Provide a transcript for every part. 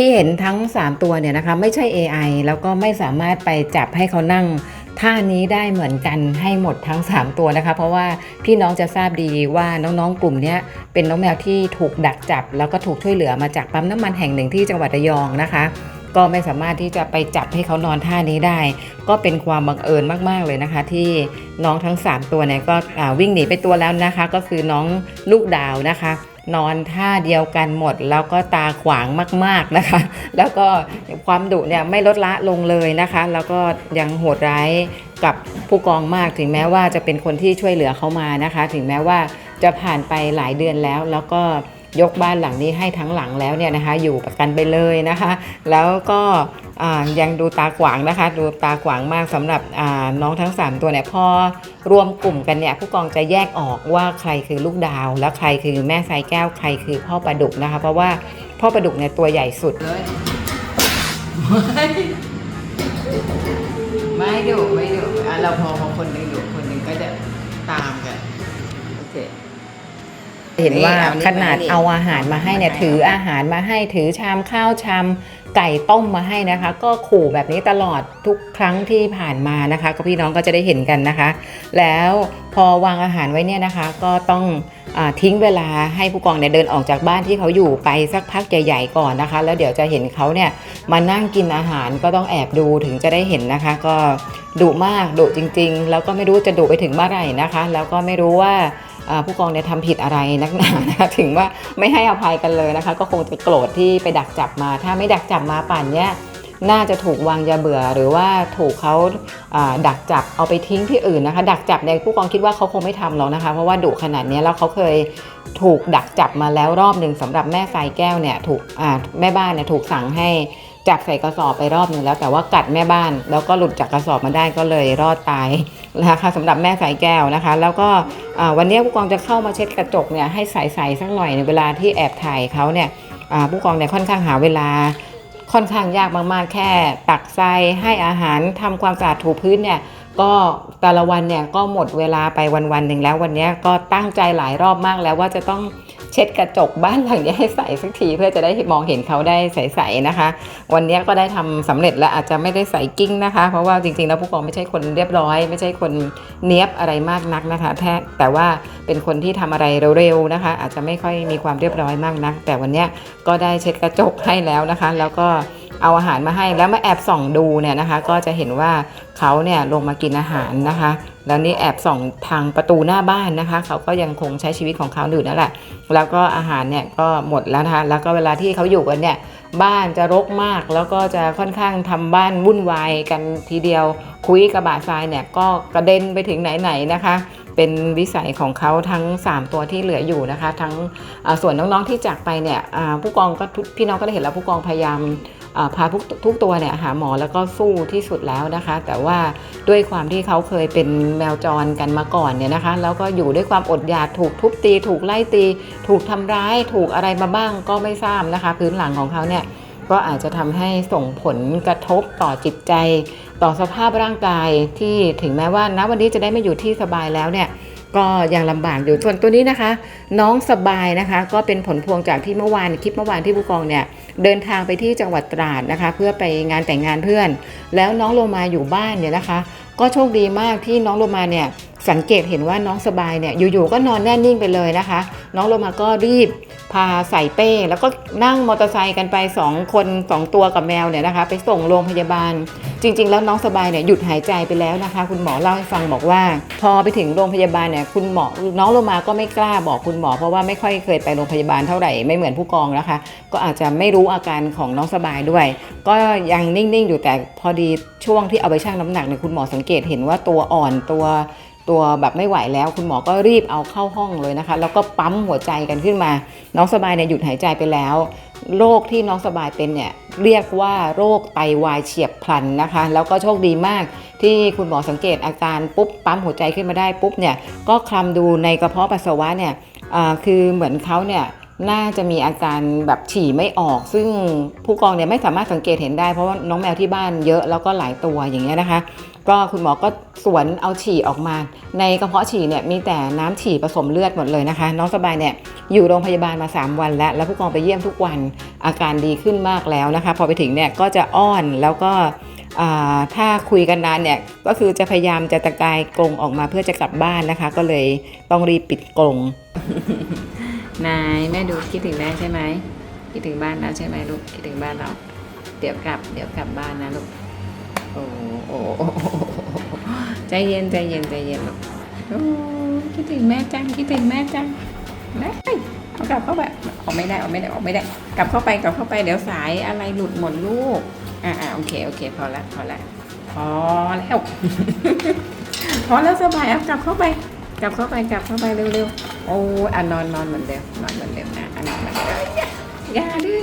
ที่เห็นทั้ง 3 ตัวเนี่ยนะคะไม่ใช่ AI แล้วก็ไม่สามารถไปจับให้เขานั่งท่านี้ได้เหมือนกันให้หมดทั้ง 3 ตัวนะคะ เพราะว่าพี่น้องจะทราบดีว่าน้องๆกลุ่มนี้เป็นน้องแมวที่ถูกดักจับ แล้วก็ถูกช่วยเหลือมาจากปั๊มน้ำมันแห่งหนึ่งที่จังหวัดระยองนะคะ ก็ไม่สามารถที่จะไปจับให้เขานอนท่านี้ได้ ก็เป็นความบังเอิญมากๆเลยนะคะ ที่น้องทั้ง 3 ตัวเนี่ยก็วิ่งหนีไปตัวแล้วนะคะ ก็คือน้องลูกดาวนะคะ นอนท่าเดียวกันหมด แล้วก็ตาขวางมากๆนะคะ แล้วก็ความดุเนี่ยไม่ลดละลงเลยนะคะ แล้วก็ยังโหดร้ายกับผู้กองมากถึงแม้ว่าจะเป็นคนที่ช่วยเหลือเขามานะคะ ถึงแม้ว่าจะผ่านไปหลายเดือนแล้วแล้วก็ ยกบ้านหลังนี้ให้ทั้งหลังแล้วเนี่ยนะคะ อยู่ประกันไปเลยนะคะ แล้วก็ยังดูตาขวางนะคะ ดูตาขวางมากสำหรับน้องทั้ง 3 ตัวเนี่ยพอรวมกลุ่มกันเนี่ยผู้กองจะแยกออกว่าใครคือลูกดาว แล้วใครคือแม่ไซแก้วใครคือพ่อปลาดุกนะคะ เพราะว่าพ่อปลาดุกเนี่ยตัวใหญ่สุดเลยไม่ดุไม่ดุเราพอพอคนนึง เห็นว่าขนาดเอาอาหารมาให้เนี่ยถืออาหารมาให้ถือชามข้าวชามไก่ต้มมาให้นะคะ ก็ขู่แบบนี้ตลอดทุกครั้งที่ผ่านมานะคะ ก็พี่น้องก็จะได้เห็นกันนะคะ แล้วพอวางอาหารไว้เนี่ยนะคะ ก็ต้องอาทิ้งเวลาให้ผู้กองเนี่ยเดินออกจากบ้านที่เขาอยู่ไปสักพักใหญ่ๆก่อนนะคะ แล้วเดี๋ยวจะเห็นเขาเนี่ยมานั่งกินอาหารก็ต้องแอบดูถึงจะได้เห็นนะคะ ก็ดุมากดุจริง ๆ แล้วก็ไม่รู้จะดุไปถึงเมื่อไหร่นะคะ แล้วก็ไม่รู้ว่าอ่า ผู้กองเนี่ยทำผิดอะไรนักหนานะคะถึงว่าไม่ให้อภัยกันเลยนะคะ ก็คงจะโกรธที่ไปดักจับมา ถ้าไม่ดักจับมาป่านเนี้ยน่าจะถูกวางยาเบื่อหรือว่าถูกเขาดักจับเอาไปทิ้งที่อื่นนะคะ ดักจับเนี่ยผู้กองคิดว่าเขาคงไม่ทำหรอกนะคะ เพราะว่าดุขนาดนี้แล้วเขาเคยถูกดักจับมาแล้วรอบหนึ่งสำหรับแม่สายแก้วเนี่ยถูกแม่บ้านเนี่ยถูกสั่งให้ จับใส่กระสอบไปรอบหนึ่งแล้ว แต่ว่ากัดแม่บ้าน แล้วก็หลุดจากกระสอบมาได้ก็เลยรอดตายนะคะสำหรับแม่สายแก้วนะคะ แล้วก็วันนี้ผู้กองจะเข้ามาเช็ดกระจกเนี่ยให้ใสๆสักหน่อยในเวลาที่แอบถ่ายเขาเนี่ยผู้กองเนี่ยค่อนข้างหาเวลาค่อนข้างยากมากๆ แค่ตักทรายให้อาหารทำความสะอาดถูพื้นเนี่ยก็แต่ละวันเนี่ยก็หมดเวลาไปวันๆหนึ่งแล้ววันนี้ก็ตั้งใจหลายรอบมากแล้วว่าจะต้อง เช็ดกระจกบ้านหลังนี้ให้ใสสักทีเพื่อจะได้มองเห็นเขาได้ใสๆนะคะ วันนี้ก็ได้ทำสำเร็จแล้วอาจจะไม่ได้ใสกิ้งนะคะ เพราะว่าจริงๆแล้วผู้กองไม่ใช่คนเรียบร้อย ไม่ใช่คนเนี้ยบอะไรมากนักนะคะแท้แต่ว่าเป็นคนที่ทำอะไรเร็วๆนะคะ อาจจะไม่ค่อยมีความเรียบร้อยมากนัก แต่วันนี้ก็ได้เช็ดกระจกให้แล้วนะคะ แล้วก็เอาอาหารมาให้แล้วมาแอบส่องดูเนี่ยนะคะ ก็จะเห็นว่าเขาเนี่ยลงมากินอาหารนะคะ แล้วนี่แอบส่องทางประตูหน้าบ้านนะคะ เขาก็ยังคงใช้ชีวิตของเขาอยู่นั่นแหละ แล้วก็อาหารเนี่ยก็หมดแล้วนะคะ แล้วก็เวลาที่เขาอยู่กันเนี่ยบ้านจะรกมาก แล้วก็จะค่อนข้างทำบ้านวุ่นวายกันทีเดียว คุยกระบะทรายเนี่ยก็กระเด็นไปถึงไหนๆนะคะ เป็นวิสัยของเขาทั้ง 3 ตัวที่เหลืออยู่นะคะ ทั้งส่วนน้องๆที่จากไปเนี่ยผู้กองก็พี่น้องก็ได้เห็นแล้วผู้กองพยายาม พาทุกทุกตัวเนี่ยหาหมอแล้วก็สู้ที่สุดแล้วนะคะ แต่ว่าด้วยความที่เขาเคยเป็นแมวจรกันมาก่อนเนี่ยนะคะ แล้วก็อยู่ด้วยความอดอยากถูกทุบตี ถูกไล่ตี ถูกทำร้าย ถูกอะไรมาบ้างก็ไม่ทราบนะคะ พื้นหลังของเขาเนี่ยก็อาจจะทำให้ส่งผลกระทบต่อจิตใจ ต่อสภาพร่างกายที่ถึงแม้ว่าณวันนี้จะได้ไม่อยู่ที่สบายแล้วเนี่ย ก็ยังลำบากอยู่ส่วนตัวนี้นะคะ น้องสบายนะคะ ก็เป็นผลพวงจากที่เมื่อวานคลิปเมื่อวานที่ผู้กองเนี่ยเดินทางไปที่จังหวัดตราดนะคะ เพื่อไปงานแต่งงานเพื่อน แล้วน้องโลมาอยู่บ้านเนี่ยนะคะ ก็โชคดีมากที่น้องโลมาเนี่ยสังเกตเห็นว่าน้องสบายเนี่ยอยู่ๆก็นอนแน่นิ่งไปเลยนะคะ น้องโลมาก็รีบพาใส่เป้ แล้วก็นั่งมอเตอร์ไซค์กันไป 2 คน 2 ตัวกับแมวเนี่ยนะคะ ไปส่งโรงพยาบาล จริง ๆ แล้วน้องสบายเนี่ยหยุดหายใจไปแล้วนะคะ คุณหมอเล่าให้ฟังบอกว่า พอไปถึงโรงพยาบาลเนี่ยคุณหมอน้องโลมาก็ไม่กล้าบอกคุณหมอ เพราะว่าไม่ค่อยเคยไปโรงพยาบาลเท่าไหร่ไม่เหมือนผู้กองนะคะ ก็อาจจะไม่รู้อาการของน้องสบายด้วย ก็ยังนิ่งๆ อยู่แต่พอดีช่วงที่เอาไปชั่งน้ำหนักเนี่ยคุณหมอสังเกตเกตเห็นว่าตัวอ่อนตัวตัวแบบไม่ไหวแล้ว คุณหมอก็รีบเอาเข้าห้องเลยนะคะ แล้วก็ปั๊มหัวใจกันขึ้นมา น้องสบายเนี่ยหยุดหายใจไปแล้วโรคที่น้องสบายเป็นเนี่ยเรียกว่าโรคไตวายเฉียบพลันนะคะ แล้วก็โชคดีมากที่คุณหมอสังเกตอาการปุ๊บปั๊มหัวใจขึ้นมาได้ปุ๊บเนี่ยก็คลำดูในกระเพาะปัสสาวะเนี่ยคือเหมือนเขาเนี่ย น่าจะมีอาการแบบฉี่ไม่ออก ซึ่งผู้กองเนี่ยไม่สามารถสังเกตเห็นได้เพราะว่าน้องแมวที่บ้านเยอะแล้วก็หลายตัวอย่างเงี้ยนะคะ ก็คุณหมอก็สวนเอาฉี่ออกมา ในกระเพาะฉี่เนี่ยมีแต่น้ำฉี่ผสมเลือดหมดเลยนะคะ น้องสบายเนี่ยอยู่โรงพยาบาลมา 3 วันแล้ว แล้วผู้กองไปเยี่ยมทุกวันอาการดีขึ้นมากแล้วนะคะ พอไปถึงเนี่ยก็จะอ้อนแล้วก็ถ้าคุยกันนานเนี่ยก็คือจะพยายามจะตะกายกรงออกมาเพื่อจะกลับบ้านนะคะ ก็เลยต้องรีบปิดกรง นายแม่ดูคิดถึงแม่ใช่ไหมคิดถึงบ้านแล้วใช่ไหมลูกคิดถึงบ้านเราเดี๋ยวกลับ เดี๋ยวกลับบ้านนะลูกโอ้โอ้โอ้โอ้ใจเย็นใจเย็นใจเย็นลูกโอ้คิดถึงแม่จังคิดถึงแม่จังได้เอากลับเข้าไปออกไม่ได้ออกไม่ได้ออกไม่ได้ กลับเข้าไปกลับเข้าไปเดี๋ยวสายอะไรหลุดหมดลูกอ่าอ่าโอเคโอเค พอละพอละพอแล้วพอแล้วสบายเอากลับเข้าไป กลับเข้าไปกลับเข้าไปเร็วๆ โอ้อะนอนนอนเหมือนเดิมนอนเหมือนเดิมนะอะนอนเหมือนเดิมยาอย่าดื้อ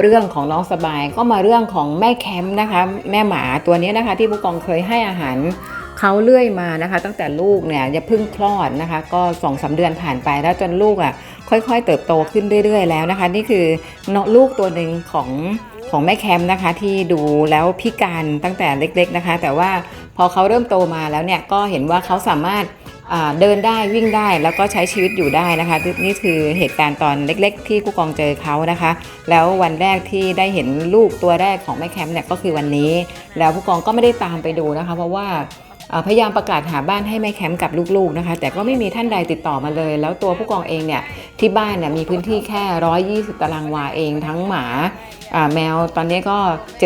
เรื่องของน้องสบายก็มาเรื่องของแม่แคมป์นะคะ แม่หมาตัวนี้นะคะ ที่ผู้กองเคยให้อาหาร เขาเลื่อยมานะคะ ตั้งแต่ลูกเนี่ยจะพิ่งคลอดนะคะ ก็สองสาเดือนผ่านไปแล้วจนลูกอะค่อยๆ เติบโตขึ้นเรื่อย ๆ แล้วนะคะ นี่คือเน้องลูกตัวหนึ่งของของแม่แคมนะคะที่ดูแล้วพิการตั้งแต่เล็ก ๆนะคะ แต่ว่าพอเขาเริ่มโตมาแล้วเนี่ยก็เห็นว่าเขาสามารถเดินได้วิ่งได้แล้วก็ใช้ชีวิตอยู่ได้นะคะ นี่คือเหตุการณ์ตอนเล็ก ๆ ที่ผู้กองเจอเขานะคะ แล้ววันแรกที่ได้เห็นลูกตัวแรกของแม่แคมป์เนี่ยก็คือวันนี้ แล้วผู้กองก็ไม่ได้ตามไปดูนะคะ เพราะว่า พยายามประกาศหาบ้านให้แม่แคมป์กับลูกๆนะคะ แต่ก็ไม่มีท่านใดติดต่อมาเลย แล้วตัวผู้กองเองเนี่ยที่บ้านเนี่ยมีพื้นที่แค่ 120 ตารางวาเองทั้งหมาอ่าแมวตอนนี้ก็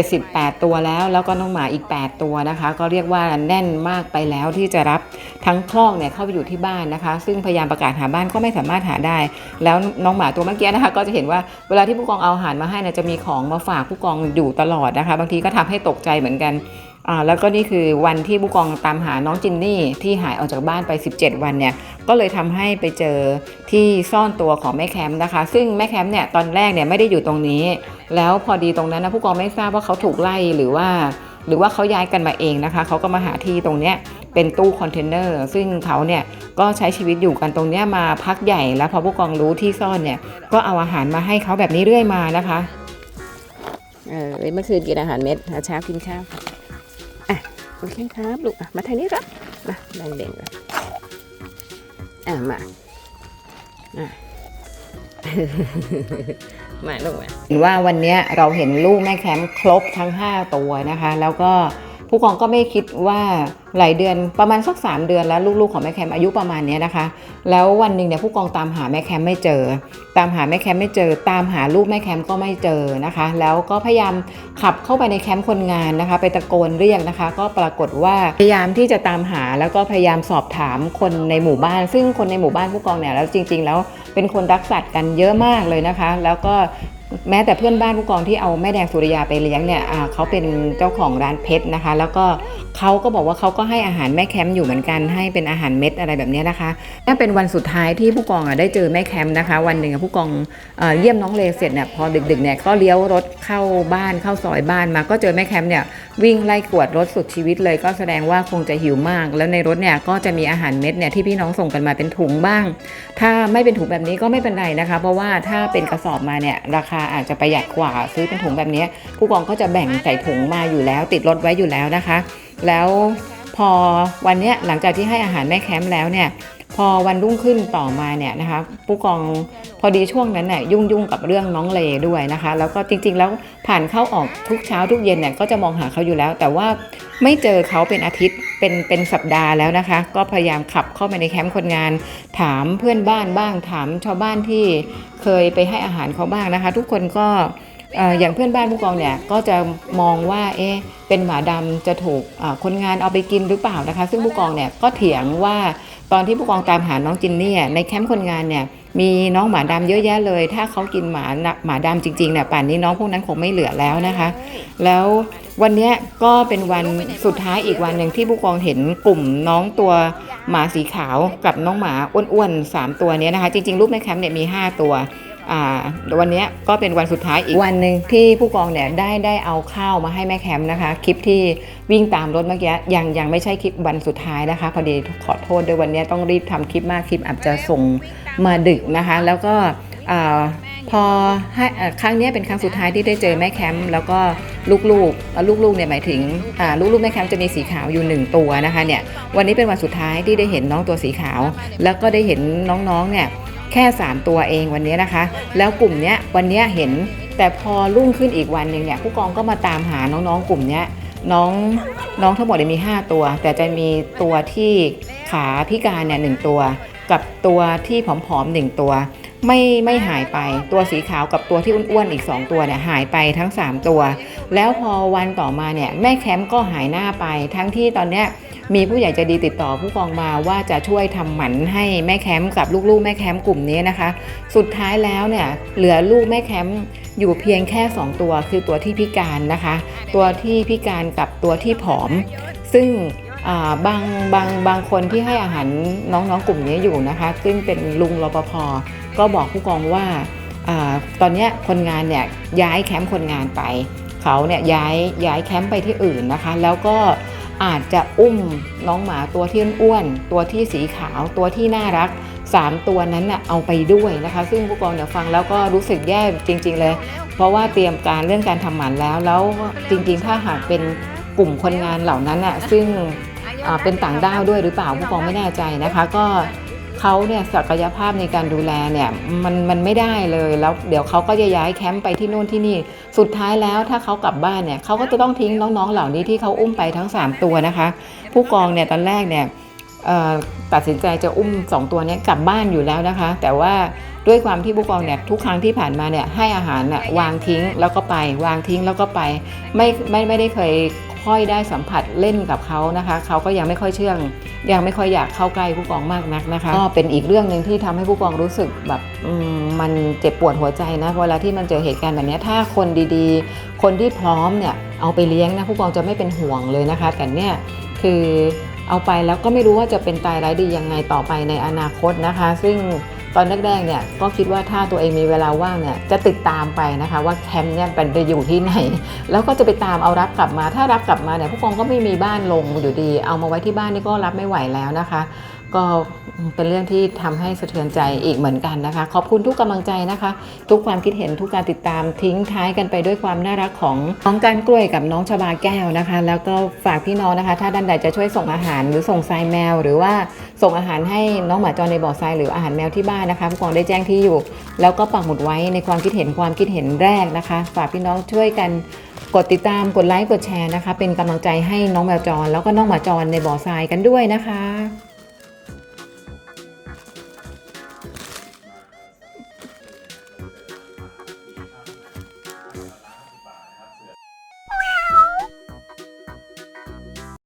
78 ตัวแล้ว แล้วก็น้องหมาอีก 8 ตัวนะคะ ก็เรียกว่าแน่นมากไปแล้วที่จะรับทั้งคลอกเนี่ยเข้าไปอยู่ที่บ้านนะคะ ซึ่งพยายามประกาศหาบ้านก็ไม่สามารถหาได้ แล้วน้องหมาตัวเมื่อกี้นะคะ ก็จะเห็นว่าเวลาที่ผู้กองเอาอาหารมาให้เนี่ยจะมีของมาฝากผู้กองอยู่ตลอดนะคะ บางทีก็ทำให้ตกใจเหมือนกัน อ่าแล้วก็นี่คือวันที่ผู้กองตามหาน้องจินนี่ที่หายออกจากบ้านไป 17 วันเนี่ยก็เลยทำให้ไปเจอที่ซ่อนตัวของแม่แคมป์นะคะ ซึ่งแม่แคมป์เนี่ยตอนแรกเนี่ยไม่ได้อยู่ตรงนี้ แล้วพอดีตรงนั้นนะผู้กองไม่ทราบว่าเขาถูกไล่หรือว่า หรือว่าเขาย้ายกันมาเองนะคะเขาก็มาหาที่ตรงเนี้ยเป็นตู้คอนเทนเนอร์ซึ่งเขาเนี่ยก็ใช้ชีวิตอยู่กันตรงเนี้ยมาพักใหญ่แล้วพอผู้กองรู้ที่ซ่อนเนี่ยก็เอาอาหารมาให้เขาแบบนี้เรื่อยมานะคะเออเมื่อคืนกินอาหารเม็ดเช้ากินข้าว โอเคครับลูกอะมาทางนี้ครับมาแบ่งเบ่งกันอะมาอะมาลูกมาว่าวันนี้เราเห็นลูกแม่แคมป์ครบทั้ง 5 ตัวนะคะ แล้วก็ ผู้กองก็ไม่คิดว่าหลายเดือนประมาณสัก 3 เดือนแล้วลูกๆของแม่แคมอายุประมาณนี้นะคะ แล้ววันหนึ่งเนี่ยผู้กองตามหาแม่แคมไม่เจอ ตามหาแม่แคมไม่เจอ ตามหาลูกแม่แคมก็ไม่เจอนะคะ แล้วก็พยายามขับเข้าไปในแคมป์คนงานนะคะ ไปตะโกนเรียกนะคะ ก็ปรากฏว่าพยายามที่จะตามหาแล้วก็พยายามสอบถามคนในหมู่บ้าน ซึ่งคนในหมู่บ้านผู้กองเนี่ยแล้วจริง ๆ แล้วเป็นคนรักสัตว์กันเยอะมากเลยนะคะ แล้วก็ แม้แต่เพื่อนบ้านผู้กองที่เอาแม่แดงสุริยาไปเลี้ยงเนี่ยเขาเป็นเจ้าของร้านเพชรนะคะ แล้วก็เขาก็บอกว่าเขาก็ให้อาหารแม่แคมป์อยู่เหมือนกัน ให้เป็นอาหารเม็ดอะไรแบบนี้นะคะนั่นเป็นวันสุดท้ายที่ผู้กองได้เจอแม่แคมป์นะคะ วันหนึ่งผู้กองเอเยี่ยมน้องเลเสร็จเนี่ยพอดึกๆเนี่ยก็เลี้ยวรถเข้าบ้านเข้าซอยบ้านมา ก็เจอแม่แคมป์เนี่ยวิ่งไล่กวดรถสุดชีวิตเลย ก็แสดงว่าคงจะหิวมาก แล้วในรถเนี่ยก็จะมีอาหารเม็ดเนี่ยที่พี่น้องส่งกันมาเป็นถุงบ้าง ถ้าไม่เป็นถุงแบบนี้ก็ไม่เป็นไรนะคะ เพราะว่าถ้าเป็นกระสอบมาเนี่ยราคาอาจจะประหยัดกว่าซื้อเป็นถุงแบบนี้ผู้กองก็จะแบ่งใส่ถุงมาอยู่แล้ว ติดรถไว้อยู่แล้วนะคะ แล้วพอวันนี้หลังจากที่ให้อาหารแม่แคมป์แล้วเนี่ย พอวันรุ่งขึ้นต่อมาเนี่ยนะคะผู้กองพอดีช่วงนั้นเนี่ยยุ่งยุ่งๆกับเรื่องน้องเลด้วยนะคะ แล้วก็จริงๆแล้วผ่านเข้าออกทุกเช้าทุกเย็นเนี่ยก็จะมองหาเขาอยู่แล้ว แต่ว่าไม่เจอเขาเป็นอาทิตย์เป็นเป็นสัปดาห์แล้วนะคะ ก็พยายามขับเข้าไปในแคมป์คนงาน ถามเพื่อนบ้านบ้างถามชาวบ้านที่เคยไปให้อาหารเขาบ้างนะคะ ทุกคนก็อย่างเพื่อนบ้านผู้กองเนี่ยก็จะมองว่าเอ๊ะเป็นหมาดำจะถูกคนงานเอาไปกินหรือเปล่านะคะ ซึ่งผู้กองเนี่ยก็เถียงว่า ตอนที่ผู้กองตามหาน้องจินนี่ในแคมป์คนงานเนี่ยมีน้องหมาดำเยอะแยะเลย ถ้าเขากินหมาหมาดำจริงๆเนี่ยป่านนี้น้องพวกนั้นคงไม่เหลือแล้วนะคะ แล้ววันนี้ก็เป็นวันสุดท้ายอีกวันหนึ่งที่ผู้กองเห็นกลุ่มน้องตัวหมาสีขาวกับน้องหมาอ้วนๆสามตัวเนี้ยนะคะ จริงๆลูกในแคมป์เนี่ยมี 5 ตัว อ่าวันนี้ก็เป็นวันสุดท้ายอีกวันหนึ่งที่ผู้กองเนี่ยได้ได้เอาข้าวมาให้แม่แคมป์นะคะ คลิปที่วิ่งตามรถเมื่อกี้ยังยังไม่ใช่คลิปวันสุดท้ายนะคะ พอดีขอโทษด้วยวันนี้ต้องรีบทำคลิปมากคลิปอาจจะส่งมาดึกนะคะ แล้วก็พอให้อ่าครั้งนี้เป็นครั้งสุดท้ายที่ได้เจอแม่แคมป์แล้วก็ลูกๆอ่าลูกๆเนี่ยหมายถึงลูกๆแม่แคมป์จะมีสีขาวอยู่หนึ่งตัวนะคะเนี่ยวันนี้เป็นวันสุดท้ายที่ได้เห็นน้องตัวสีขาว แล้วก็ได้เห็นน้องๆเนี่ย แค่ 3 ตัวเองวันนี้นะคะ แล้วกลุ่มเนี้ยวันนี้เห็นแต่พอรุ่งขึ้นอีกวันหนึ่งเนี่ยผู้กองก็มาตามหาน้องๆกลุ่มเนี้ยน้องน้องทั้งหมดมี 5 ตัว แต่จะมีตัวที่ขาพิการเนี่ยหนึ่งตัว กับตัวที่ผอมๆหนึ่งตัว ไม่ไม่หายไปตัวสีขาวกับตัวที่อ้วนๆอีก 2 ตัวเนี่ยหายไปทั้ง 3 ตัว แล้วพอวันต่อมาเนี่ยแม่แคมป์ก็หายหน้าไปทั้งที่ตอนเนี้ย มีผู้ใหญ่ใจดีติดต่อผู้กองมาว่าจะช่วยทำหมันให้แม่แคมป์กับลูกๆ แม่แคมป์กลุ่มนี้นะคะ สุดท้ายแล้วเนี่ยเหลือลูกแม่แคมป์อยู่เพียงแค่ 2 ตัวคือตัวที่พิการนะคะ ตัวที่พิการกับตัวที่ผอม ซึ่งบางบางบางคนที่ให้อาหารน้องๆกลุ่มนี้อยู่นะคะ ซึ่งเป็นลุงรปภก็บอกผู้กองว่าอตอนนี้คนงานเนี่ยย้ายแคมป์คนงานไป เขาเนี่ยย้ายย้ายแคมป์ไปที่อื่นนะคะ แล้วก็ อาจจะอุ้มน้องหมาตัวที่อ้วน ตัวที่สีขาว ตัวที่น่ารัก 3 ตัวนั้นน่ะเอาไปด้วยนะคะ ซึ่งผู้กองเนี่ยฟังแล้วก็รู้สึกแย่จริง ๆ เลย เพราะว่าเตรียมการเรื่องการทำหมันแล้ว แล้วจริงๆ ถ้าหากเป็นกลุ่มคนงานเหล่านั้นน่ะซึ่งเป็นต่างด้าวด้วยหรือเปล่าผู้กองไม่แน่ใจนะคะ ก็ เขาเนี่ยศักยภาพในการดูแลเนี่ยมันมันไม่ได้เลยแล้วเดี๋ยวเขาก็จะย้ายแคมป์ไปที่นู่นที่นี่ สุดท้ายแล้วถ้าเขากลับบ้านเนี่ยเขาก็จะต้องทิ้งน้องๆ เหล่านี้ที่เขาอุ้มไปทั้ง 3 ตัวนะคะ ผู้กองเนี่ยตอนแรกเนี่ยตัดสินใจจะอุ้ม 2 ตัวนี้กลับบ้านอยู่แล้วนะคะ แต่ว่าด้วยความที่ผู้กองเนี่ยทุกครั้งที่ผ่านมาเนี่ยให้อาหารน่ะวางทิ้งแล้วก็ไป วางทิ้งแล้วก็ไปไม่ไม่ไม่ได้เคย ค่อยได้สัมผัสเล่นกับเขานะคะเขาก็ยังไม่ค่อยเชื่อง ยังไม่ค่อยอยากเข้าใกล้ผู้กองมากนักนะคะก็เป็นอีกเรื่องหนึ่งที่ทำให้ผู้กองรู้สึกแบบมมันเจ็บปวดหัวใจนะเวลาที่มันเจอเหตุการณ์แบบนี้ถ้าคนดีๆ คนที่พร้อมเนี่ยเอาไปเลี้ยงนะผู้กองจะไม่เป็นห่วงเลยนะคะ แต่เนี่ยคือเอาไปแล้วก็ไม่รู้ว่าจะเป็นตายร้ายดียังไงต่อไปในอนาคตนะคะ ซึ่ง ตอนแรกๆเนี่ยก็คิดว่าถ้าตัวเองมีเวลาว่างเนี่ยจะติดตามไปนะคะว่าแคมป์เนี่ยเป็นไปอยู่ที่ไหน แล้วก็จะไปตามเอารับกลับมา ถ้ารับกลับมาเนี่ยผู้กองก็ไม่มีบ้านลงอยู่ดี เอามาไว้ที่บ้านนี่ก็รับไม่ไหวแล้วนะคะ ก็เป็นเรื่องที่ทำให้สะเทือนใจอีกเหมือนกันนะคะ ขอบคุณทุกกำลังใจนะคะ ทุกความคิดเห็นทุกการติดตามทิ้งท้ายกันไปด้วยความน่ารักของน้องการกล้วยกับน้องชบาแก้วนะคะ แล้วก็ฝากพี่น้องนะคะ ถ้าด้านใดจะช่วยส่งอาหารหรือส่งทรายแมว หรือว่าส่งอาหารให้น้องหมาจรในบ่อทรายหรืออาหารแมวที่บ้านนะคะผู้กองได้แจ้งที่อยู่ แล้วก็ปักหมุดไว้ในความคิดเห็นความคิดเห็นแรกนะคะ ฝากพี่น้องช่วยกันกดติดตามกดไลค์กดแชร์นะคะ เป็นกำลังใจให้น้องแมวจร แล้วก็น้องหมาจรในบ่อทรายกันด้วยนะคะ